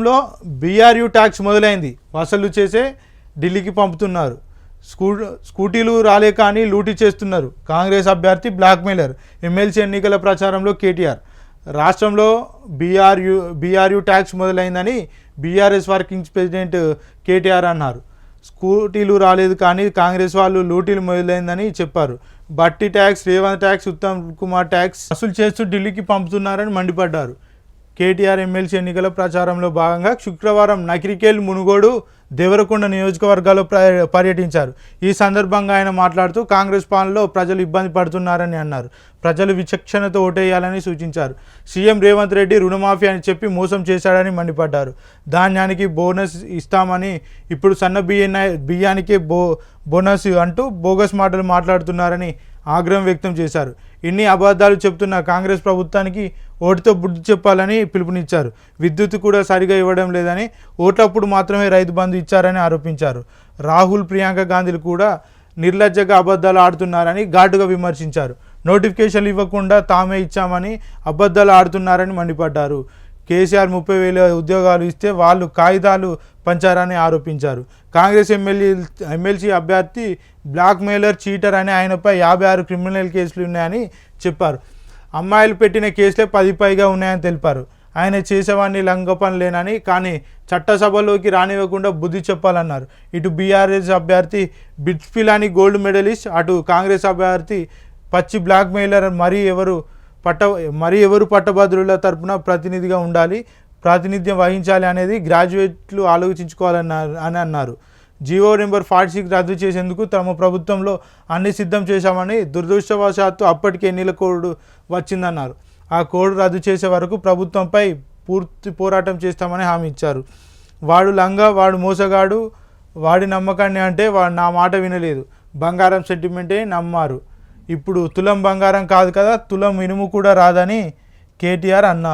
లో బీఆర్యూ ట్యాక్స్ మొదలైంది. వసూలు చేసే ఢిల్లీకి పంపుతున్నారు. స్కూ స్కూటీలు రాలే కానీ లూటీ చేస్తున్నారు. కాంగ్రెస్ అభ్యర్థి బ్లాక్మెయిలర్. ఎమ్మెల్సీ ఎన్నికల ప్రచారంలో కేటీఆర్. రాష్ట్రంలో బీఆర్యూ బీఆర్యూ ట్యాక్స్ మొదలైందని బీఆర్ఎస్ వర్కింగ్ ప్రెసిడెంట్ కేటీఆర్ అన్నారు. స్కూటీలు రాలేదు కానీ కాంగ్రెస్ వాళ్ళు లూటీలు మొదలైందని చెప్పారు. Bhatti tax Revanth tax Uttam Kumar tax వసూలు చేస్తూ ఢిల్లీకి పంపుతున్నారని మండిపడ్డారు. కేటీఆర్ ఎమ్మెల్సీ ఎన్నికల ప్రచారంలో భాగంగా శుక్రవారం నకిరికేల్ మునుగోడు దేవరకొండ నియోజకవర్గాల్లో పర్యటించారు. ఈ సందర్భంగా ఆయన మాట్లాడుతూ కాంగ్రెస్ పాలనలో ప్రజలు ఇబ్బంది పడుతున్నారని అన్నారు. ప్రజలు విచక్షణతో ఓటేయాలని సూచించారు. సీఎం రేవంత్ రెడ్డి రుణమాఫీ అని చెప్పి మోసం చేశాడని మండిపడ్డారు. ధాన్యానికి బోనస్ ఇస్తామని ఇప్పుడు సన్న బియ్య బియ్యానికే బో బోనస్ అంటూ బోగస్ మాటలు మాట్లాడుతున్నారని ఆగ్రహం వ్యక్తం చేశారు. ఇన్ని అబద్ధాలు చెబుతున్న కాంగ్రెస్ ప్రభుత్వానికి ఓటుతో బుద్ధి చెప్పాలని పిలుపునిచ్చారు. విద్యుత్ కూడా సరిగా ఇవ్వడం లేదని ఓట్లప్పుడు మాత్రమే రైతు బంధు ఇచ్చారని ఆరోపించారు. రాహుల్ ప్రియాంక గాంధీలు కూడా నిర్లజ్జగా అబద్ధాలు ఆడుతున్నారని ఘాటుగా విమర్శించారు. నోటిఫికేషన్లు ఇవ్వకుండా తామే ఇచ్చామని అబద్ధాలు ఆడుతున్నారని మండిపడ్డారు. కేసీఆర్ ముప్పై వేల ఉద్యోగాలు ఇస్తే వాళ్ళు కాగితాలు పంచారని ఆరోపించారు. కాంగ్రెస్ ఎమ్మెల్యే ఎమ్మెల్సీ అభ్యర్థి బ్లాక్ మెయిలర్ చీటర్ అని ఆయనపై యాభై ఆరు క్రిమినల్ కేసులు ఉన్నాయని చెప్పారు. అమ్మాయిలు పెట్టిన కేసులే పది పైగా ఉన్నాయని తెలిపారు. ఆయన చేసేవాడిని లంగపనిలేనని కానీ చట్టసభలోకి రానివ్వకుండా బుద్ధి చెప్పాలన్నారు. ఇటు బీఆర్ఎస్ అభ్యర్థి బిట్స్పిలాని గోల్డ్ మెడలిస్ట్ అటు కాంగ్రెస్ అభ్యర్థి పచ్చి బ్లాక్ మెయిలర్ మరీ ఎవరు పట్ట మరి ఎవరు పట్టభద్రుల తరపున ప్రతినిధిగా ఉండాలి ప్రాతినిధ్యం వహించాలి అనేది గ్రాడ్యుయేట్లు ఆలోచించుకోవాలన్నారు అని అన్నారు. జీవో నెంబర్ ఫార్టీ సిక్స్ రద్దు చేసేందుకు తమ ప్రభుత్వంలో అన్ని సిద్ధం చేశామని దురదృష్టవశాత్తు అప్పటికే ఎన్నిల కోడ్ వచ్చిందన్నారు. ఆ కోడ్ రద్దు చేసే వరకు ప్రభుత్వంపై పూర్తి పోరాటం చేస్తామని హామీ ఇచ్చారు. వాడు లంగా వాడు మోసగాడు వాడి నమ్మకాన్ని అంటే వాడు నా మాట వినలేదు. బంగారం సెంటిమెంటే నమ్మారు. ఇప్పుడు తులం బంగారం కాదు కదా తులం ఇనుము కూడా రాదని కేటీఆర్ అన్నారు.